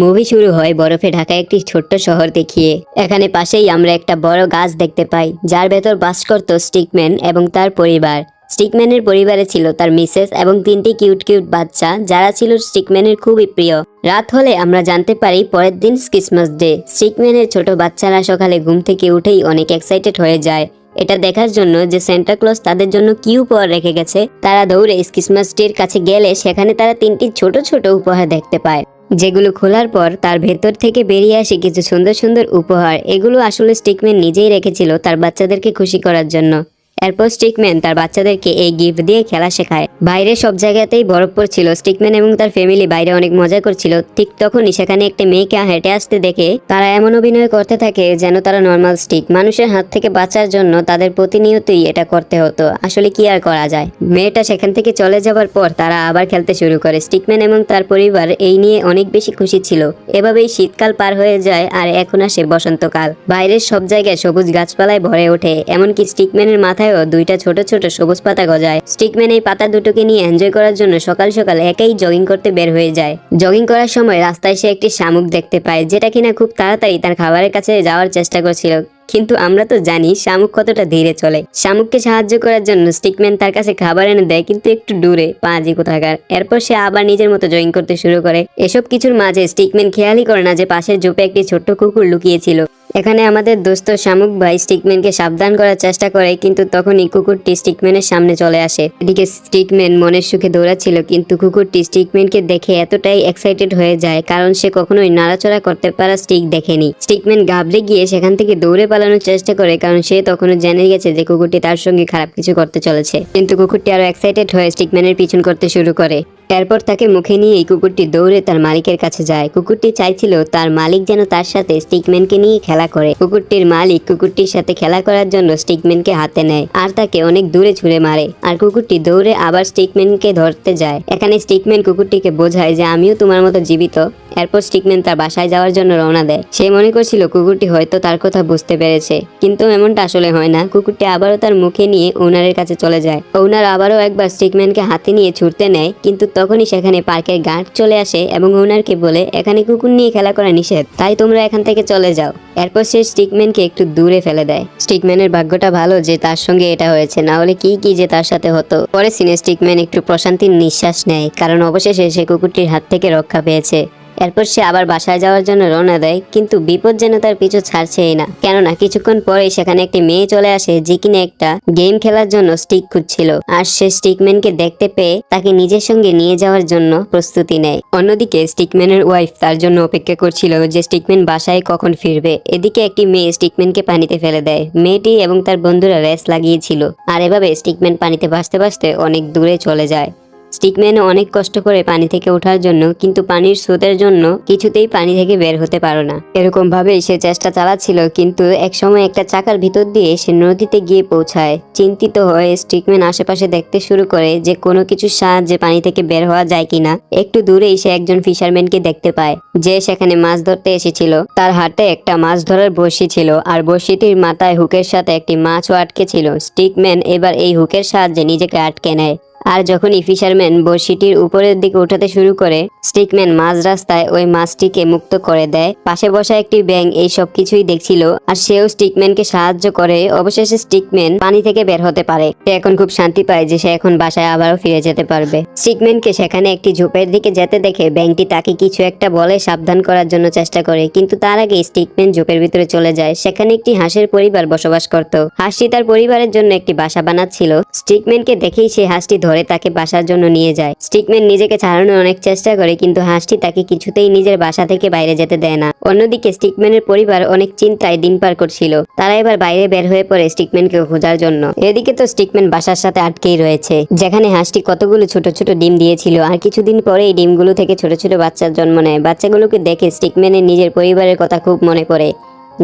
Movie শুরু হয় বরফে ঢাকা একটি ছোট্ট শহর দেখিয়ে। এখানে পাশেই আমরা একটা বড় গাছ দেখতে পাই, যার ভেতর বাস করত স্টিকম্যান এবং তার পরিবার। স্টিকম্যানের পরিবারে ছিল তার মিসেস এবং তিনটি কিউট কিউট বাচ্চা, যারা ছিল স্টিকম্যানের খুবই প্রিয়। রাত হলে আমরা জানতে পারি পরের দিন ক্রিসমাস ডে। স্টিকম্যানের ছোট বাচ্চারা সকালে ঘুম থেকে উঠেই অনেক এক্সাইটেড হয়ে যায়। এটা দেখার জন্য যে সেন্টা ক্লজ তাদের জন্য কি উপহার রেখে গেছে, তারা দৌড়ে ক্রিসমাস ট্রির কাছে গেলে সেখানে তারা তিনটি ছোট ছোট উপহার দেখতে পায়। যেগুলো খোলার পর তার ভেতর থেকে বেরিয়ে আসে কিছু সুন্দর সুন্দর উপহার। এগুলো আসলে স্টিকম্যান নিজেই রেখেছিল তার বাচ্চাদেরকে খুশি করার জন্য। এরপর স্টিকম্যান তার বাচ্চাদেরকে এই গিফট দিয়ে খেলা শেখায়। বাইরে সব জায়গাতেই বরফ পড়ছিল স্টিকম্যান এবং তার ফ্যামিলি বাইরে অনেক মজা করছিল। ঠিক তখনই সেখানে একটা মেয়েকে হেঁটে আসতে দেখে তারা এমন অভিনয় করতে থাকে যেন তারা নর্মাল স্টিক মানুষের হাত থেকে বাঁচার জন্য তাদের প্রতিনিয়তই এটা করতে হতো। আসলে কি আর করা যায়? মেয়েটা সেখান থেকে চলে যাবার পর তারা আবার খেলতে শুরু করে। স্টিকম্যান এবং তার পরিবার এই নিয়ে অনেক বেশি খুশি ছিল। এভাবেই শীতকাল পার হয়ে যায় আর এখন আসে বসন্তকাল। বাইরের সব জায়গায় সবুজ গাছপালায় ভরে ওঠে, এমনকি স্টিকম্যানের মাথায়ও দুইটা ছোট ছোট সবুজ পাতা গজায়। স্টিকম্যান এই পাতা দুটোকে নিয়ে এনজয় করার জন্য সকাল সকাল একাই জগিং করতে বের হয়ে যায়। জগিং করার সময় রাস্তায় সে একটি শামুক দেখতে পায়, যেটা কিনা খুব তাড়াতাড়ি তার খাবারের কাছে যাওয়ার চেষ্টা করছিল। কিন্তু আমরা তো জানি শামুক কতটা ধীরে চলে। শামুককে সাহায্য করার জন্য স্টিকম্যান তার কাছে খাবার এনে দেয়, কিন্তু একটু দূরে, পাঁজি কোথাকার। এরপর সে আবার নিজের মতো জয়িং করতে শুরু করে। এসব কিছুর মাঝে স্টিকম্যান খেয়ালই করে না যে পাশের জোপে একটি ছোট্ট কুকুর লুকিয়েছিল। এখানে আমাদের দোস্ত শামুক ভাই স্টিকম্যানকে সাবধান করার চেষ্টা করে, কিন্তু তখনই কুকুরটি স্টিকম্যানের সামনে চলে আসে। এদিকে স্টিকম্যান মনের সুখে দৌড়াচ্ছিল, কিন্তু কুকুরটি স্টিকম্যানকে দেখে এতটাই এক্সাইটেড হয়ে যায়, কারণ সে কখনোই নাড়াচড়া করতে পারা স্টিক দেখেনি। স্টিকম্যান ঘাবড়ে গিয়ে সেখান থেকে দৌড়ে পালানোর চেষ্টা করে, কারণ সে তখনও জেনে গেছে যে কুকুরটি তার সঙ্গে খারাপ কিছু করতে চলেছে। কিন্তু কুকুরটি আরও এক্সাইটেড হয়ে স্টিকম্যানের পিছন করতে শুরু করে। এরপর তাকে মুখে নিয়ে এই কুকুরটি দৌড়ে তার মালিকের কাছে যায়। কুকুরটি চাইছিল তার মালিক যেন তার সাথে স্টিকম্যানকে নিয়ে খেলা করে। কুকুরটির মালিক কুকুরটির সাথে খেলা করার জন্য স্টিকম্যানকে হাতে নেয় আর তাকে অনেক দূরে ছুঁড়ে মারে। আর কুকুরটি দৌড়ে আবার স্টিকম্যানকে ধরতে যায়। এখানে স্টিকম্যান কুকুরটিকে বোঝায় যে, আমিও তোমার মতো জীবিত। এরপর স্টিকম্যান তার বাসায় যাওয়ার জন্য রওনা দেয়। সে মনে করছিল কুকুরটি হয়তো তার কথা বুঝতে পেরেছে। কিন্তু এমনটা আসলে হয় না। কুকুরটি আবারও তার মুখে নিয়ে ওনারের কাছে চলে যায়। ওনার আবারও একবার স্টিকম্যানকে হাতে নিয়ে ছুটতে নেয়, কিন্তু তখনই সেখানে পার্কের গার্ড চলে আসে এবং ওনারকে বলে, এখানে কুকুর নিয়ে খেলা করা নিষেধ। তাই তোমরা এখান থেকে চলে যাও। এরপর সে স্টিকম্যানকে একটু দূরে ফেলে দেয়। স্টিকম্যানের ভাগ্যটা ভালো যে তার সঙ্গে এটা হয়েছে না হলে কি কি যে তার সাথে হতো। পরে সিনে স্টিকম্যান একটু প্রশান্তির নিঃশ্বাস নেয়, কারণ অবশেষে সে কুকুরটির হাত থেকে রক্ষা পেয়েছে। এরপর সে আবার বাসায় যাওয়ার জন্য রওনা দেয়, কিন্তু বিপদ যেন তার পিছু ছাড়ছেই না। কেননা কিছুক্ষণ পরেই সেখানে একটি মেয়ে চলে আসে যে কিনা একটা গেম খেলার জন্য স্টিক খুঁজছিল। আর সে স্টিকম্যানকে দেখতে পেয়ে তাকে নিজের সঙ্গে নিয়ে যাওয়ার জন্য প্রস্তুতি নেয়। অন্যদিকে স্টিকম্যানের ওয়াইফ তার জন্য অপেক্ষা করছিল যে স্টিকম্যান বাসায় কখন ফিরবে। এদিকে একটি মেয়ে স্টিকম্যানকে পানিতে ফেলে দেয়। মেয়েটি এবং তার বন্ধুরা রেস লাগিয়েছিল। আর এভাবে স্টিকম্যান পানিতে ভাসতে ভাসতে অনেক দূরে চলে যায়। স্টিকম্যান অনেক কষ্ট করে পানি থেকে ওঠার জন্য, কিন্তু পানির স্রোতের জন্য কিছুতেই পানি থেকে বের হতে পারো না। এরকম ভাবে সে চেষ্টা চালাচ্ছিল, কিন্তু একসময় একটা চাকার ভিতর দিয়ে সে নদীতে গিয়ে পৌঁছায়। চিন্তিত হয়ে স্টিকম্যান আশেপাশে দেখতে শুরু করে যে কোনো কিছুর সাহায্যে পানি থেকে বের হওয়া যায় কিনা। একটু দূরেই সে একজন ফিশারম্যানকে দেখতে পায়, যে সেখানে মাছ ধরতে এসেছিল। তার হাতে একটা মাছ ধরার বড়শি ছিল, আর বড়শিটির মাথায় হুকের সাথে একটি মাছও আটকে ছিল। স্টিকম্যান এবার এই হুকের সাহায্যে নিজেকে আটকে নেয়। আর যখনই ফিশারম্যান বড়শিটির উপরের দিকে উঠাতে শুরু করে, স্টিকম্যান মাঝ রাস্তায় ওই মাছটিকে মুক্ত করে দেয়। পাশে বসা একটি ব্যাং এই সব কিছুই দেখছিল, আর সেও স্টিকম্যানকে সাহায্য করে। অবশেষে স্টিকম্যান পানি থেকে বের হতে পারে। সে এখন খুব শান্তি পায় যে সে এখন বাসায় আবারও ফিরে যেতে পারবে। স্টিকম্যানকে সেখানে একটি ঝোপের দিকে যেতে দেখে ব্যাংকটি তাকে কিছু একটা বলে সাবধান করার জন্য চেষ্টা করে, কিন্তু তার আগে স্টিকম্যান ঝোপের ভিতরে চলে যায়। সেখানে একটি হাঁসের পরিবার বসবাস করত। হাঁসটি তার পরিবারের জন্য একটি বাসা বানাচ্ছিল। স্টিকম্যানকে দেখেই সে হাঁসটি ধরে তাকে বাসার জন্য নিয়ে যায়। স্টিকম্যান নিজেকে ছাড়ানোর অনেক চেষ্টা করে, কিন্তু হাঁসটি তাকে কিছুতেই নিজের বাসা থেকে বাইরে যেতে দেয় না। অন্যদিকে স্টিকম্যানের পরিবার অনেক চিন্তায় দিন পার করছিল। তারা এবার বাইরে বের হয়ে পড়ে স্টিকম্যানকে খোঁজার জন্য। এদিকে তো স্টিকম্যান বাসার সাথে আটকেই রয়েছে। যেখানে হাঁসটি কতগুলো ছোট ছোট ডিম দিয়েছিল, আর কিছুদিন পরে এই ডিমগুলো থেকে ছোট ছোট বাচ্চার জন্ম নেয়। বাচ্চাগুলোকে দেখে স্টিকম্যানের নিজের পরিবারের কথা খুব মনে পড়ে।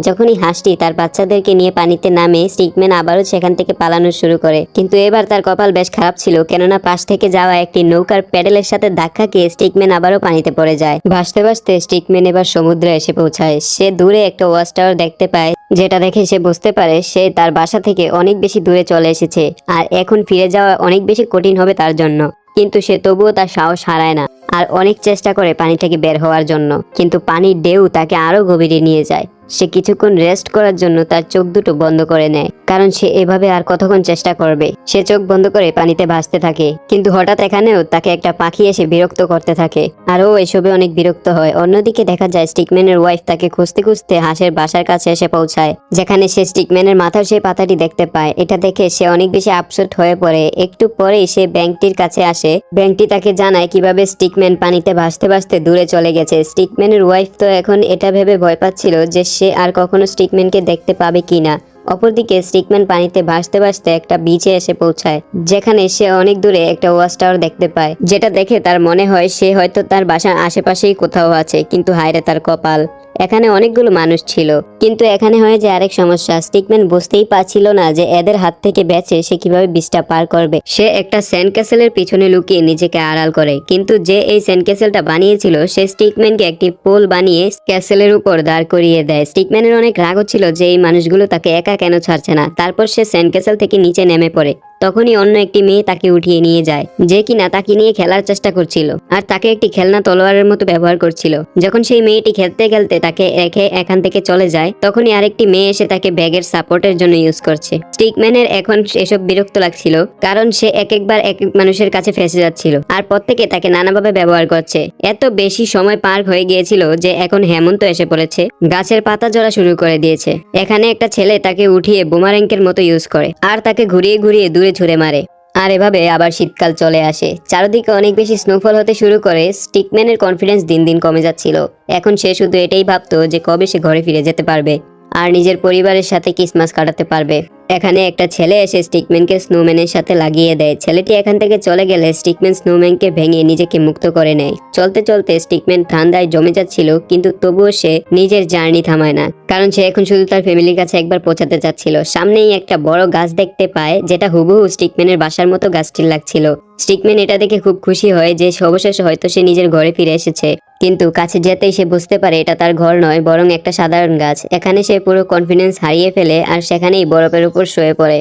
যখনই হাঁসটি তার বাচ্চাদেরকে নিয়ে পানিতে নামে স্টিকম্যান আবারও সেখান থেকে পালানো শুরু করে। কিন্তু এবার তার কপাল বেশ খারাপ ছিল, কেননা পাশ থেকে যাওয়া একটি নৌকার প্যাডেলের সাথে ধাক্কা খেয়ে স্টিকম্যান আবারও পানিতে পড়ে যায়। ভাসতে ভাসতে স্টিকম্যান এবার সমুদ্রে এসে পৌঁছায়। সে দূরে একটা ওয়াচ টাওয়ার দেখতে পায়, যেটা দেখে সে বুঝতে পারে সে তার বাসা থেকে অনেক বেশি দূরে চলে এসেছে, আর এখন ফিরে যাওয়া অনেক বেশি কঠিন হবে তার জন্য। কিন্তু সে তবুও তার সাহস হারায় না। আর অনেক চেষ্টা করে পানি থেকে বের হওয়ার জন্য। কিন্তু পানির ঢেউ তাকে আরও গভীরে নিয়ে যায়। সে কিছুক্ষণ রেস্ট করার জন্য তার চোখ দুটো বন্ধ করে নেয়, কারণ সে এভাবে আর কতক্ষণ চেষ্টা করবে? সে চোখ বন্ধ করে পানিতে ভাসতে থাকে, কিন্তু হঠাৎ এখানেও তাকে একটা পাখি এসে বিরক্ত করতে থাকে। আর ও এসবে অনেক বিরক্ত হয়। অন্যদিকে দেখা যায় স্টিকম্যানের ওয়াইফ তাকে খুঁজতে খুঁজতে হাঁসের বাসার কাছে এসে পৌঁছায়, যেখানে সে স্টিকম্যানের মাথার সেই পাতাটি দেখতে পায়। এটা দেখে সে অনেক বেশি আপসেট হয়ে পড়ে। একটু পরেই সে ব্যাংকটির কাছে আসে। ব্যাংকটি তাকে জানায় কীভাবে স্টিকম্যান পানিতে ভাসতে ভাসতে দূরে চলে গেছে। স্টিকম্যানের ওয়াইফ তো এখন এটা ভেবে ভয় পাচ্ছিল যে সে আর কখনো স্টিকম্যানকে দেখতে পাবে কিনা অপরদিকে স্টিকম্যান পানিতে ভাসতে ভাসতে একটা বিচে এসে পৌঁছায়, যেখানে সে অনেক দূরে একটা ওয়াচ টাওয়ার দেখতে পায়, যেটা দেখে তার মনে হয় সে হয়তো তার বাসার আশেপাশেই কোথাও আছে, কিন্তু হায়রে তার কপাল। এখানে অনেকগুলো মানুষ ছিল। কিন্তু এখানে হয় যে আরেক সমস্যা, স্টিকম্যান বুঝতেই পারছিল না যে এদের হাত থেকে বেঁচে সে কীভাবে বিচটা পার করবে। সে একটা স্যান্ড ক্যাসেলের পিছনে লুকিয়ে নিজেকে আড়াল করে। কিন্তু যে এই স্যান্ড ক্যাসেলটা বানিয়েছিল, সে স্টিকম্যানকে একটি পোল বানিয়ে ক্যাসেলের উপর দাঁড় করিয়ে দেয়। স্টিকম্যানের অনেক রাগ হচ্ছিল যে এই মানুষগুলো তাকে একা কেন ছাড়ছে না। তারপর সে স্যান্ড ক্যাসেল থেকে নিচে নেমে পড়ে। তখনই অন্য একটি মেয়ে তাকে উঠিয়ে নিয়ে যায়, যে কিনা তাকে নিয়ে খেলার চেষ্টা করছিল, আর তাকে একটি খেলনা তলোয়ারের মতো ব্যবহার করছিল। যখন সেই মেয়েটি খেলতে খেলতে তাকে রেখে এখান থেকে চলে যায়, তখনই আরেকটি মেয়ে এসে তাকে ব্যাগের সাপোর্টের জন্য ইউজ করছে। স্টিকম্যানের এখন এসব বিরক্ত লাগছিল, কারণ সে এক একবার এক এক মানুষের কাছে ফেসে যাচ্ছিল, আর প্রত্যেকে তাকে নানাভাবে ব্যবহার করছে। এত বেশি সময় পার হয়ে গিয়েছিল যে এখন হেমন্ত এসে পড়েছে, গাছের পাতা জড়া শুরু করে দিয়েছে। এখানে একটা ছেলে তাকে উঠিয়ে বোমারেঙ্কের মতো ইউজ করে, আর তাকে ঘুরিয়ে ঘুরিয়ে দূরে ছুঁড়ে মারে। আর এভাবে আবার শীতকাল চলে আসে। চারদিকে অনেক বেশি স্নোফল হতে শুরু করে স্টিকম্যানের কনফিডেন্স দিন দিন কমে যাচ্ছিল। এখন সে শুধু এটাই ভাবতো যে কবে সে ঘরে ফিরে যেতে পারবে। আর নিজের পরিবারের সাথে ক্রিসমাস কাটাতে পারবে। এখানে একটা ছেলে এসে স্টিকম্যানকে স্নোম্যানের সাথে লাগিয়ে দেয়। ছেলেটি এখান থেকে চলে গেলে স্টিকম্যান স্নোম্যানকে ভেঙে নিজেকে মুক্ত করে নেয়। চলতে চলতে স্টিকম্যান ঠান্ডায় জমে যাচ্ছিল, কিন্তু তবুও সে নিজের জার্নি থামায় না, কারণ সে এখন শুধু তার ফ্যামিলির কাছে একবার পৌঁছাতে চাচ্ছিল। সামনেই একটা বড় গাছ দেখতে পায়, যেটা হুবহু স্টিকম্যানের বাসার মতো গাছটির লাগছিল। স্টিকম্যান এটা দেখে খুব খুশি হয় যে সবশেষে হয়তো সে নিজের ঘরে ফিরে এসেছে। কিন্তু কাছে যেতেই সে বুঝতে পারে এটা তার ঘর নয়, বরং একটা সাধারণ গাছ। এখানে সে পুরো কনফিডেন্স হারিয়ে ফেলে আর সেখানেই বরফের উপর শুয়ে পড়ে।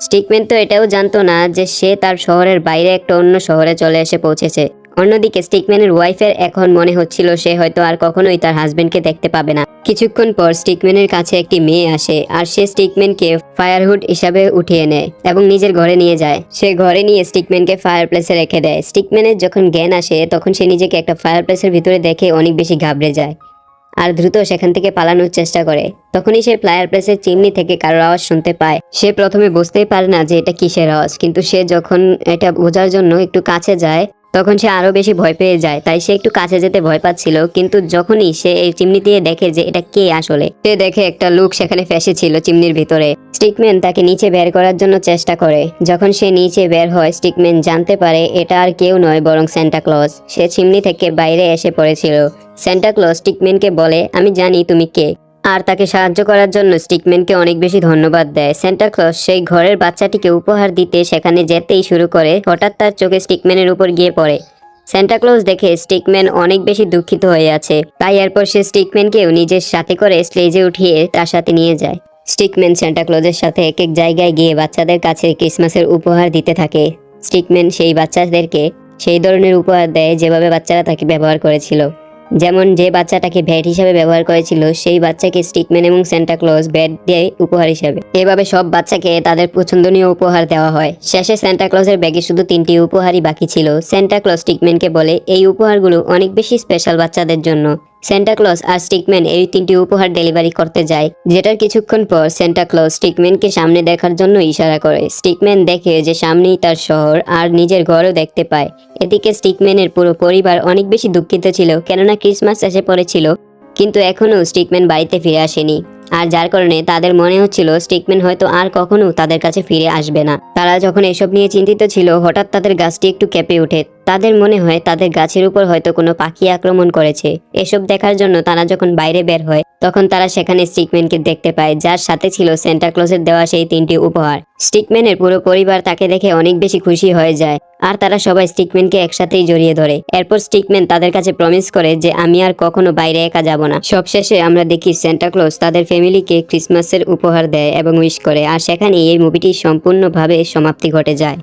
স্টিকম্যান তো এটাও জানতো না যে সে তার শহরের বাইরে একটা অন্য শহরে চলে এসে পৌঁছেছে। অন্যদিকে স্টিকম্যানের ওয়াইফের এখন মনে হচ্ছিল সে হয়তো আর কখনোই তার হাজবেন্ডকে দেখতে পাবে না। কিছুক্ষণ পর স্টিকম্যানের কাছে একটি মেয়ে আসে আর সে স্টিকম্যানকে ফায়ারহুড হিসাবে উঠিয়ে নেয় এবং নিজের ঘরে নিয়ে যায়। সে ঘরে নিয়ে স্টিকম্যানকে ফায়ার প্লেসে রেখে দেয়। স্টিকম্যানের যখন জ্ঞান আসে, তখন সে নিজেকে একটা ফায়ার প্লেসের ভিতরে দেখে অনেক বেশি ঘাবড়ে যায় আর দ্রুত সেখান থেকে পালানোর চেষ্টা করে। তখনই সে ফ্লায়ার প্লেসের চিমনি থেকে কারোর আওয়াজ শুনতে পায়। সে প্রথমে বুঝতেই পারে না যে এটা কিসের আওয়াজ, কিন্তু সে যখন এটা বোঝার জন্য একটু কাছে যায় তখন সে আরও বেশি ভয় পেয়ে যায়। তাই সে একটু কাছে যেতে ভয় পাচ্ছিল, কিন্তু যখনই সে এই চিমনি দিয়ে দেখে যে এটা কে আসলে, সে দেখে একটা লোক সেখানে ফেসে ছিল চিমনির ভিতরে। স্টিকম্যান তাকে নিচে বের করার জন্য চেষ্টা করে। যখন সে নিচে বের হয়, স্টিকম্যান জানতে পারে এটা আর কেউ নয়, বরং স্যান্টা ক্লজ সে চিমনি থেকে বাইরে এসে পড়েছিল। স্যান্টা ক্লজ স্টিকম্যানকে বলে, আমি জানি তুমি কে। আর তাকে সাহায্য করার জন্য স্টিকম্যানকে অনেক বেশি ধন্যবাদ দেয়। ক্লজ সেই ঘরের বাচ্চাটিকে উপহার দিতে সেখানে যেতেই শুরু করে। হঠাৎ তার চোখে স্টিকম্যানের উপর গিয়ে পড়ে। ক্লজ দেখে স্টিকম্যান অনেক বেশি দুঃখিত হয়ে আছে। তাই এরপর সে স্টিকম্যানকেও নিজের সাথে করে স্টেজে উঠিয়ে তার সাথে নিয়ে যায়। স্টিকম্যান ক্লজের সাথে এক এক জায়গায় গিয়ে বাচ্চাদের কাছে ক্রিসমাসের উপহার দিতে থাকে। স্টিকম্যান সেই বাচ্চাদেরকে সেই ধরনের উপহার দেয় যেভাবে বাচ্চারা তাকে ব্যবহার করেছিল। যেমন যে বাচ্চাটাকে ব্যাট হিসাবে ব্যবহার করেছিল, সেই বাচ্চাকে স্টিকম্যান এবং সেন্টা ক্লজ ব্যাট দেয় উপহার হিসাবে। এভাবে সব বাচ্চাকে তাদের পছন্দনীয় উপহার দেওয়া হয়। শেষে সেন্টা ক্লজের ব্যাগে শুধু তিনটি উপহারই বাকি ছিল। সেন্টা ক্লজ স্টিকম্যানকে বলে, এই উপহারগুলো অনেক বেশি স্পেশাল বাচ্চাদের জন্য। ক্লজ আর স্টিকম্যান এই তিনটি উপহার ডেলিভারি করতে যায়। যেটার কিছুক্ষণ পর ক্লজ স্টিকম্যানকে সামনে দেখার জন্য ইশারা করে। স্টিকম্যান দেখে যে সামনেই তার শহর আর নিজের ঘরও দেখতে পায়। এদিকে স্টিকম্যানের পুরো পরিবার অনেক বেশি দুঃখিত ছিল, কেননা ক্রিসমাস এসে পড়েছিল, কিন্তু এখনও স্টিকম্যান বাড়িতে ফিরে আসেনি। আর যার কারণে তাদের মনে হচ্ছিল স্টিকম্যান হয়তো আর কখনো তাদের কাছে ফিরে আসবে না। তারা যখন এসব নিয়ে চিন্তিত ছিল, হঠাৎ তাদের গাছটি একটু কেঁপে ওঠে। তাদের মনে হয় তাদের গাছের উপর হয়তো কোনো পাখি আক্রমণ করেছে। এসব দেখার জন্য তারা যখন বাইরে বের হয় তখন তারা সেখানে স্টিকম্যানকে দেখতে পায়, যার সাথে ছিল ক্লজের দেওয়া সেই তিনটি উপহার। স্টিকম্যানের পুরো পরিবার তাকে দেখে অনেক বেশি খুশি হয়ে যায়, আর তারা সবাই স্টিকম্যানকে একসাথেই জড়িয়ে ধরে। এরপর স্টিকম্যান তাদের কাছে প্রমিস করে যে, আমি আর কখনো বাইরে একা যাব না। সবশেষে আমরা দেখি ক্লজ তাদের ফ্যামিলিকে ক্রিসমাসের উপহার দেয় এবং উইশ করে, আর সেখানে এই মুভিটি সম্পূর্ণভাবে সমাপ্তি ঘটে যায়।